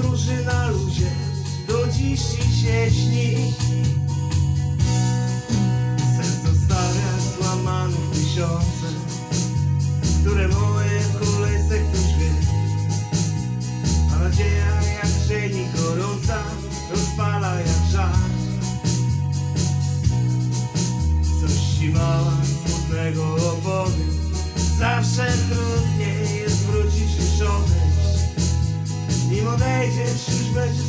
podróży na luzie Do dziś ci się śni. Serc zostawiasz złamanych tysiące Które moje w kolejce ktoś wie A nadzieja jak grzejnik gorąca Rozpala jak żar. Coś ci mała smutnego opowiem. Zawsze trudniej Nim odejdziesz już będzie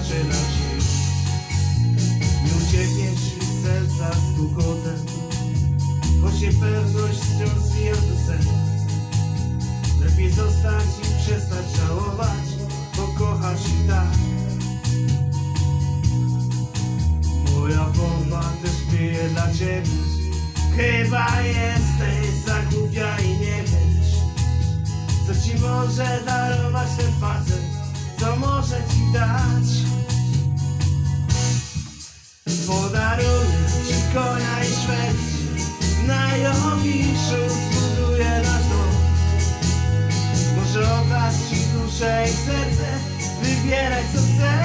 wystarczy na dziś. Nie uciekniesz serca z kukotem Choć niepewność wciąż zwija do sen. Lepiej zostać i przestać żałować Bo kochasz i tak. Moja bomba też bije dla ciebie. Chyba jesteś za głupia i nie wiesz Co ci może darować ten facet co może ci dać. Podaruję ci konia i Szwecję, na Jowiszu zbuduję nasz dom. Może oddać ci duszę i serce, wybierać co chcesz.